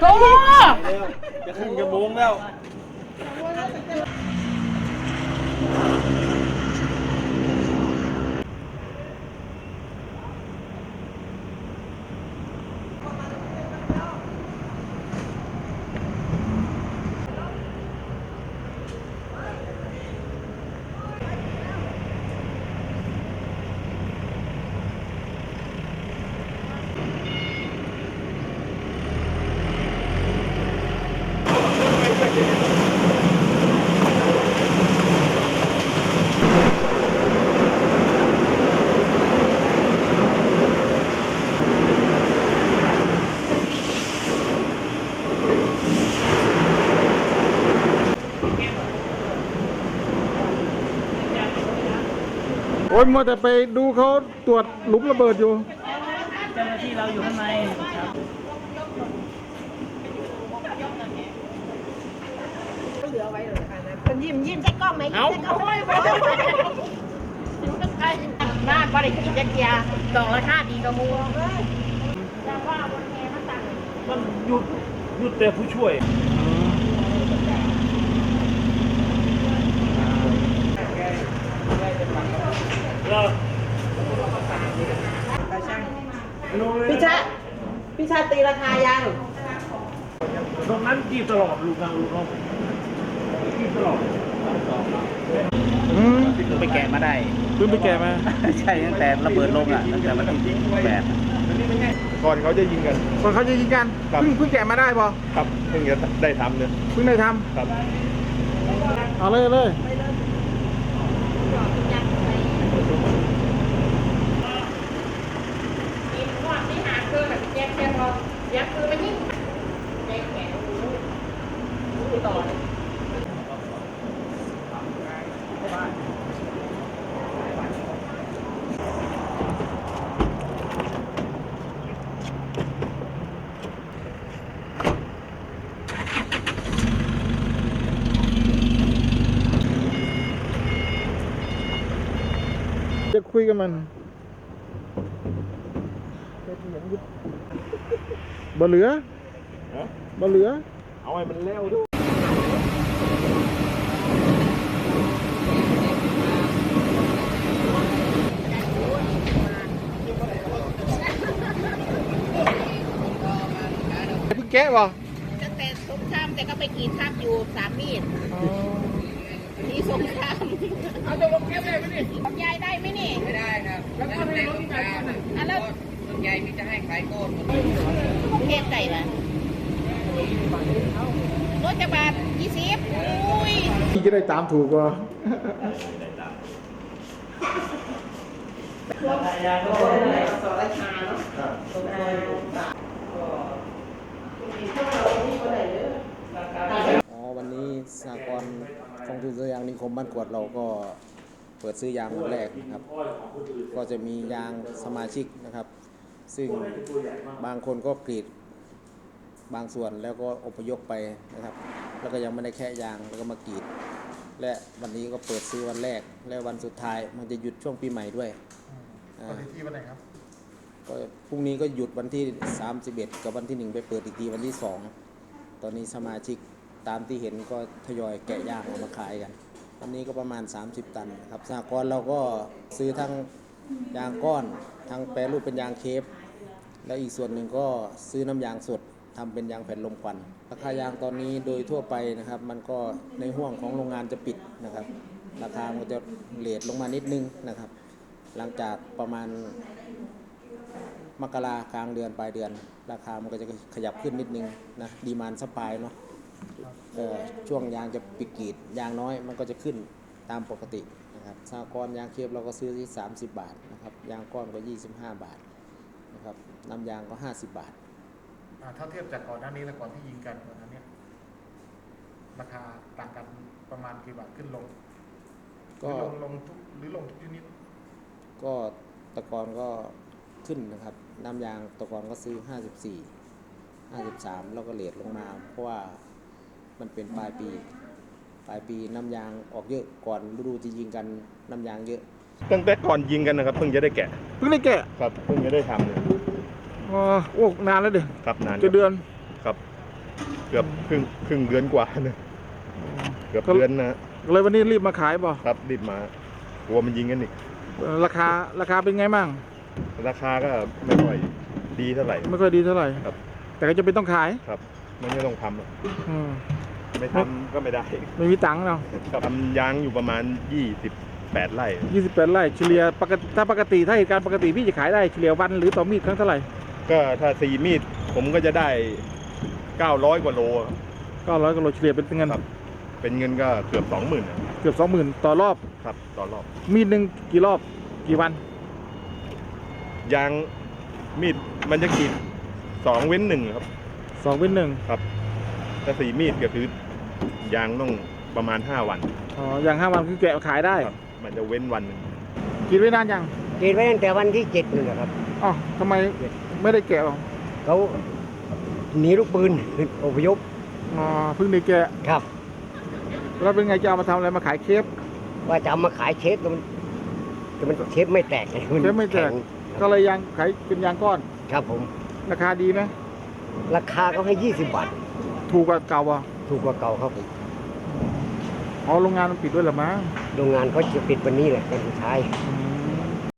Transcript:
โธ่ จะขึ้นกระบุงแล้ว โอ้ยมัวแต่ไปดูเขาตรวจหลุมระเบิดอยู่ เจ้าหน้าที่เราอยู่ข้างในครับคนยิ้มยิ้มใส่กล้องไหมเอาใส่กล้องโอ้ยบ่ได้ต้องใกล้บ้านบ่ได้กินจักยาดอกราคาดีกว่าหมู่แต่ว่าบนแพมันต่างมันหยุดหยุดแต่ผู้ช่วย เรา พี่ชาพี่ชา ตีราคายัง ตรงนั้นกีบตลอดลูกนางลูกน้องกีบตลอดอืมเพิ่งไปแกะมาได้ เพิ่งไปแกะมา ใช่ตั้งแต่ระเบิดลงอะตั้งแต่วันที่แปดก่อนเขาจะยิงกัน ก่อนเขาจะยิงกันครับ เพิ่งเพิ่งแกะมาได้ป่ะครับเพิ่งจะได้ทำเนี่ยเพิ่งได้ทครับำเอาเลยเอาเลย กินนวดที่หาคือ แค่พอแยกคือมันยิ่งแยกแขนดูต่อเลยจะคุยกับมัน บ่เหลือบ่เหลือ เอาให้มันแล้วด้วยเพิ่งแกะป่ะตั้งแต่สงครามแต่ก็ไปกินข้ามอยู่สามมีดที่สงครามเอาตัวลงเก็บได้ไหมนี่ลำไยได้ไหมนี่ ไม่ได้ครับแล้วก็ไม่ลงไยแล้วลำไยมีจะให้ขายก้อนเก็บไก่ละรถจะบาทยี่สิบอุ้ยพี่จะได้ตามถูกป่ะอ๋อวันนี้สากลกองทุนซื้อยางนิคมบ้านกวดเราก็เปิดซื้อยางวันแรกนะครับ ก็จะมียางสมาชิกนะครับ ซึ่งบางคนก็กรีดบางส่วนแล้วก็อพยพไปนะครับ แล้วก็ยังไม่ได้แค่ยางแล้วก็มากรีด และวันนี้ก็เปิดซื้อวันแรก และวันสุดท้ายมันจะหยุดช่วงปีใหม่ด้วยอ่าที่วันไหนครับก็พรุ่งนี้ก็หยุดวันที่ 31 กับวันที่ 1 ไปเปิดอีกทีวันที่ 2 ตอนนี้สมาชิกตามที่เห็นก็ทยอยแกะย่างออกมาขายกันวันนี้ก็ประมาณ 30 ตันครับสหกรณ์เราก็ซื้อทั้งยางก้อน ทั้งแปรรูปเป็นยางเคฟ และอีกส่วนหนึ่งก็ซื้อน้ำยางสดทำเป็นยางแผ่นลมควันราคายางตอนนี้โดยทั่วไปนะครับ มันก็ในห่วงของโรงงานจะปิดนะครับ ราคามันจะเลทลงมานิดนึงนะครับ หลังจากประมาณมกรากลางเดือนปลายเดือน ราคามันก็จะขยับขึ้นนิดนึงนะดีมานสปายเนาะช่วงยางจะปิดกีดยางน้อยมันก็จะขึ้นตามปกตินะครับสากรยางเคฟเราก็ซื้อที่ 30 บาทนะครับยางก้อนก็ 25 บาท นะครับน้ำยางก็ 50 บาท อ่าถ้าเทียบจากก่อนหน้านี้และก่อนที่ยิงกันก่อนหน้านี้ราคาต่างกันประมาณกี่บาทขึ้นลงหก็รือลงลงทุกหรือลงทุกยูนิตก็ตะกอนก็ขึ้นนะครับ น้ำยางตะกอนก็ซื้อ 54 53 แล้วก็เลทลงมา เพราะว่ามันเป็นปลายปี ปลายปีน้ำยางออกเยอะก่อนฤดูจะยิงกันน้ำยางเยอะ ตั้งแต่ก่อนยิงกันนะครับเพิ่งจะได้แกะเพิ่งได้แกะครับเพิ่งจะได้ทำเนี่ย อ๋อโอ้นานแล้วเดี๋ยวครับนานจะเดือนครับ เกือบครึ่งครึ่งเดือนกว่านะเกือบเดือนนะก็เลยวันนี้รีบมาขายบ่ครับรีบมากลัวมันยิงกันอีกราคาราคาเป็นไงมั่งราคาก็ไม่ค่อยดีเท่าไหร่ ไม่ค่อยดีเท่าไหร่ครับ แต่ก็จะเป็นต้องขายครับมันก็ต้องทำอะอืมไม่ทำก็ไม่ได้ ไม่มีตังค์เนาะทำยางอยู่ประมาณ28ไร่ยี่สิบแปดไร่เฉลี่ยปกติถ้าปกติถ้าเหตุการณ์ปกติพี่จะขายได้เฉลี่ยวันหรือต่อมีดครั้งเท่าไหร่ ก็ถ้าสีมีดผมก็จะได้900กว่าโลก็ร้อยกิโลเฉลี่ยเป็นเงินครับเป็นเงินก็เกือบ20,000นะเกือบสองหมื่นต่อรอบครับต่อรอบ มีดหนึ่งกี่รอบกี่วัน ยางมีดมันจะกรีดสองเว้นหนึ่งครับสองเป็นหนึ่งถ้าสีมีดก็คือยางต้องประมาณ5วันอ๋ออย่างห้าวันคือแกะขายได้ครับมันจะเว้นวันหนึ่งกินไว้นานยังกินไว้ตั้งแต่วันที่เจ็ดนี่แหละครับ อ๋อทำไม ไม่ได้แกะหรอเขาหนีลูกปืนอพยพอ๋อเพิ่งได้แกะ ครับ แล้วเป็นไงจะเอามาทำอะไรมาขายเคฟ ว่าจะเอามาขายเชฟแต่มันแต่มันเชฟไม่แตกเลยนเชฟไม่แตก ข็งก็เลยยางขายเป็นยางก้อน ครับผม ราคาดีไหมราคาเขาให้ยี่สิบบาท ถูกกว่าเก่าอะถูกกว่าเก่าครับผมอ๋อโรงงานมันปิดด้วยเหรอมั้งโรงงานเขาจะปิดวันนี้แหละวันสุดท้ายอืม